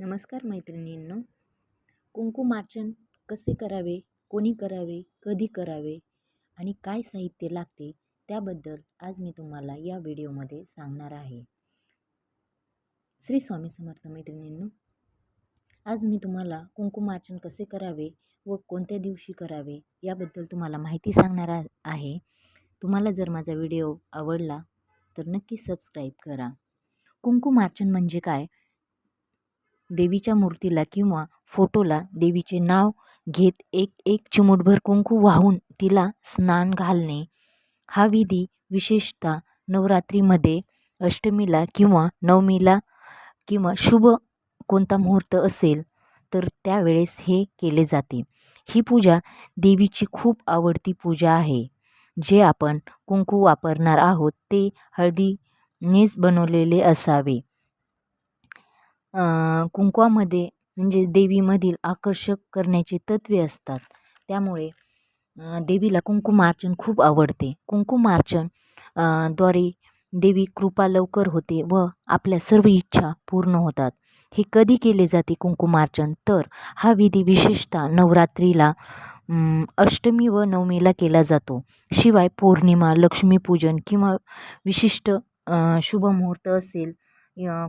नमस्कार मैत्रिणींनो. कुंकुमार्चन कसे करावे? कोणी करावे? कधी करावे? आणि काय साहित्य लागते? त्याबद्दल आज मी तुम्हाला या व्हिडिओमध्ये सांगणार आहे. श्री स्वामी समर्थ मैत्रिणींनो आज मी तुम्हाला कुंकुमार्चन कसे करावे व कोणत्या दिवशी करावे याबद्दल तुम्हाला माहिती सांगणार आहे. तुम्हाला जर माझा व्हिडिओ आवडला तर नक्की सबस्क्राईब करा. कुंकुमार्चन म्हणजे काय? देवीच्या मूर्तीला किंवा फोटोला देवीचे नाव घेत एक एक चिमूटभर कुंकू वाहून तिला स्नान घालणे. हा विधी विशेषतः नवरात्रीमध्ये अष्टमीला किंवा नवमीला किंवा शुभ कोणता मुहूर्त असेल तर त्यावेळेस हे केले जाते. ही पूजा देवीची खूप आवडती पूजा आहे. जे आपण कुंकू वापरणार आहोत ते हळदीनेच बनवलेले असावे. कुंकवामध्ये म्हणजे देवीमधील आकर्षक करण्याचे तत्वे असतात. त्यामुळे देवीला कुंकुमार्चन खूप आवडते. कुंकुमार्चनद्वारे देवी कृपा लवकर होते व आपल्या सर्व इच्छा पूर्ण होतात. हे कधी केले जाते कुंकुमार्चन तर हा विधी विशेषतः नवरात्रीला अष्टमी व नवमीला केला जातो. शिवाय पौर्णिमा लक्ष्मीपूजन किंवा विशिष्ट शुभमुहूर्त असेल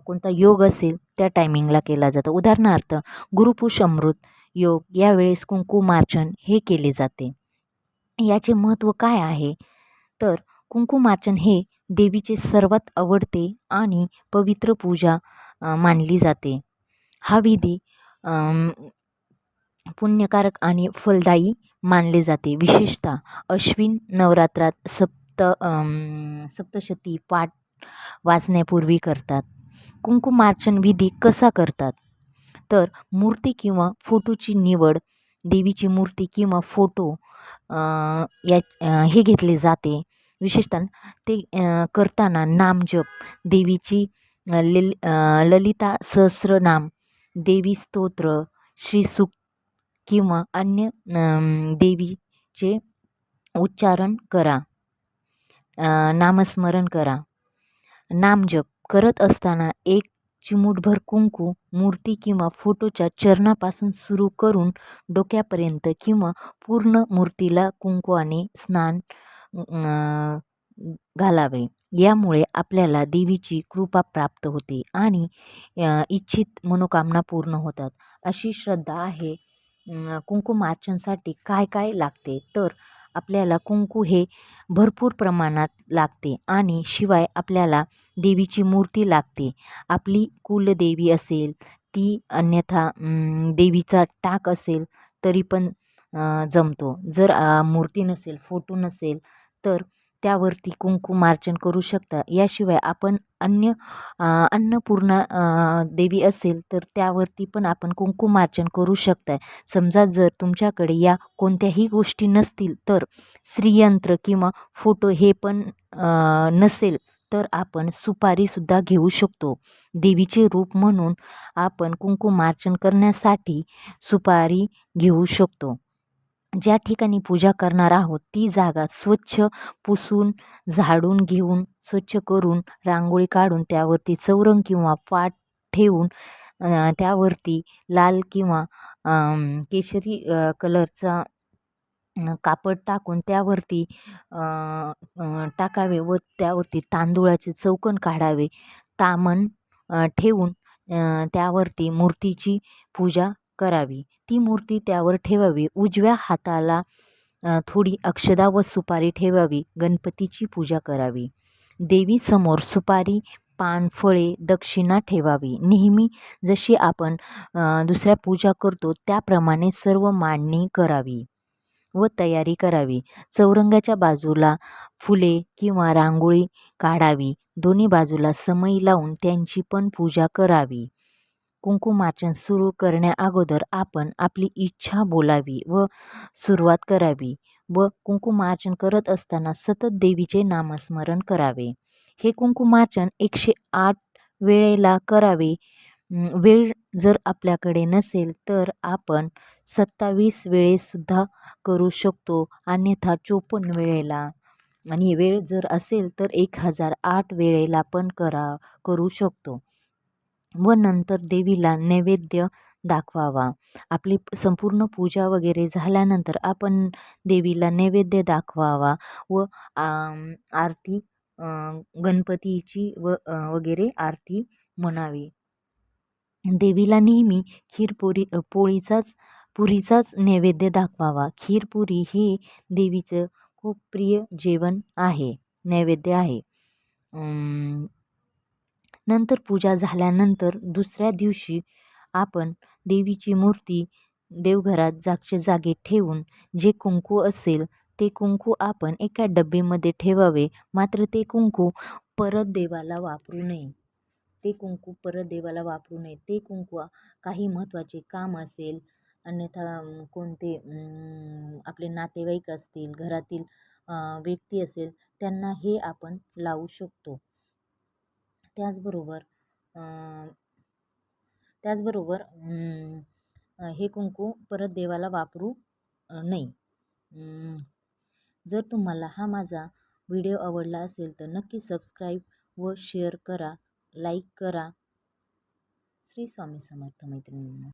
कोणता योग असेल त्या टायमिंगला केला जातो. उदाहरणार्थ गुरुपुष अमृत योग यावेळेस कुंकुमार्चन हे केले जाते. याचे महत्त्व काय आहे? तर कुंकुमार्चन हे देवीचे सर्वात आवडते आणि पवित्र पूजा मानली जाते. हा विधी पुण्यकारक आणि फलदायी मानले जाते. विशेषतः अश्विन नवरात्रात सप्त सप्तशती पाठ वाचण्यापूर्वी करतात. कुंकुमार्चन विधी कसा करतात? तर मूर्ती किंवा फोटोची निवड देवीची मूर्ती किंवा फोटो या हे घेतले जाते. विशेषतः ते करताना नामजप देवीची लल ललिता सहस्रनाम देवी स्तोत्र श्रीसुक्त किंवा अन्य देवीचे उच्चारण करा. नामस्मरण करा. नामजप करत असताना एक चिमूटभर कुंकू मूर्ती किंवा फोटोच्या चरणापासून सुरू करून डोक्यापर्यंत किंवा पूर्ण मूर्तीला कुंकवाने स्नान घालावे. यामुळे आपल्याला देवीची कृपा प्राप्त होते आणि इच्छित मनोकामना पूर्ण होतात. अशी श्रद्धा आहे कुंकुमार्चनसाठी काय काय लागते? तर आपल्याला कुंकू हे भरपूर प्रमाणात लागते आणि शिवाय आपल्याला देवीची मूर्ती लागते. आपली कुलदेवी असेल ती अन्यथा देवीचा टाक असेल तरी पण जमतो. जर मूर्ती नसेल फोटो नसेल तर त्यावरती कुंकुमार्चन करू शकता. याशिवाय आपण अन्य अन्नपूर्णा देवी असेल तर त्यावरती पण आपण कुंकुमार्चन करू शकता. समजा जर तुमच्याकडे या कोणत्याही गोष्टी नसतील तर श्रीयंत्र किंवा फोटो हे पण नसेल तर आपण सुपारीसुद्धा घेऊ शकतो. देवीचे रूप म्हणून आपण कुंकुमार्चन करण्यासाठी सुपारी घेऊ शकतो. ज्या ठिकाणी पूजा करणार आहोत ती जागा स्वच्छ पुसून झाडून घेऊन स्वच्छ करून रांगोळी काढून त्यावरती चौरंग किंवा पाट ठेवून त्यावरती लाल किंवा केशरी कलरचा कापड टाकून त्यावरती टाकावे व त्यावरती तांदुळाचे चौकन काढावे. तामण ठेवून त्यावरती मूर्तीची पूजा करावी. ती मूर्ती त्यावर ठेवावी. उजव्या हाताला थोडी अक्षदा व सुपारी ठेवावी. गणपतीची पूजा करावी. देवीसमोर सुपारी पान फळे दक्षिणा ठेवावी. नेहमी जशी आपण दुसऱ्या पूजा करतो त्याप्रमाणे सर्व मांडणी करावी व तयारी करावी. चौरंगाच्या बाजूला फुले किंवा रांगोळी काढावी. दोन्ही बाजूला समई लावून त्यांची पण पूजा करावी. कुंकुमार्चन सुरू करण्याअगोदर आपण आपली इच्छा बोलावी व सुरुवात करावी व कुंकुमार्चन करत असताना सतत देवीचे नामस्मरण करावे. हे कुंकुमार्चन एकशे आठ वेळेला करावे. वेळ जर आपल्याकडे नसेल तर आपण सत्तावीस वेळेसुद्धा करू शकतो अन्यथा चोपन्न वेळेला. आणि वेळ जर असेल तर एक हजार आठ वेळेला पण करा करू शकतो. व नंतर देवीला नैवेद्य दाखवावा. आपली संपूर्ण पूजा वगैरे झाल्यानंतर आपण देवीला नैवेद्य दाखवावा व आरती गणपतीची व वगैरे आरती म्हणावी. देवीला नेहमी खीरपुरी पोळीचाच पुरीचाच नैवेद्य दाखवावा. खीरपुरी हे देवीचं खूप प्रिय जेवण आहे नैवेद्य आहे. नंतर पूजा झाल्यानंतर दुसऱ्या दिवशी आपण देवीची मूर्ती देवघरात जागच्या जागी ठेवून जे कुंकू असेल ते कुंकू आपण एका डब्बेमध्ये ठेवावे. मात्र ते कुंकू परत देवाला वापरू नये. ते कुंकू परत देवाला वापरू नये. ते कुंकू काही महत्त्वाचे काम असेल. अन्यथा कोणते आपले नातेवाईक असतील घरातील व्यक्ती असेल त्यांना हे आपण लावू शकतो. त्याचबरोबर त्याचबरोबर हे कुंकू परत देवाला वापरू नाही जर तुम्हाला हा माझा व्हिडिओ आवडला असेल तर नक्की सबस्क्राईब व शेअर करा लाईक करा. श्री स्वामी समर्थ मैत्रिणींना.